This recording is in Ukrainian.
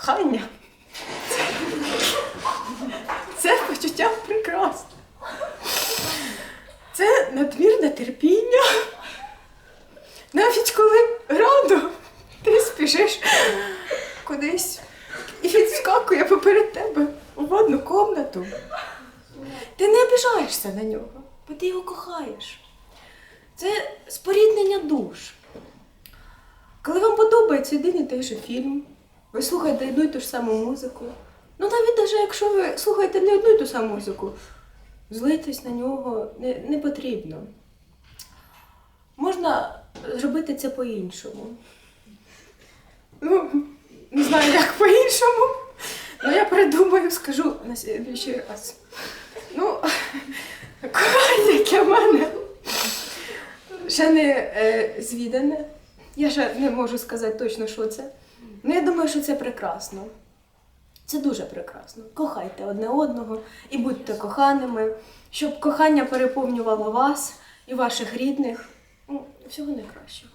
Кохання. Це почуття прекрасне. Це надмірне терпіння. Навіть коли рано ти спішиш кудись і відскакує поперед тебе у ванну комнату. Ти не обіжаєшся на нього, бо ти його кохаєш. Це споріднення душ. Коли вам подобається один і той же фільм, ви слухаєте одну і ту ж саму музику. Ну навіть даже якщо ви слухаєте не одну і ту саму музику, злитись на нього не, не потрібно. Можна зробити це по-іншому. Ну, не знаю, як по-іншому. Ну, я придумаю, скажу на слідуючий раз. Ну, кохання для мене ще не е, звідане. Я ще не можу сказати точно, що це. Ну, я думаю, що це прекрасно. Це дуже прекрасно. Кохайте одне одного і будьте коханими, щоб кохання переповнювало вас і ваших рідних. Ну, всього найкращого.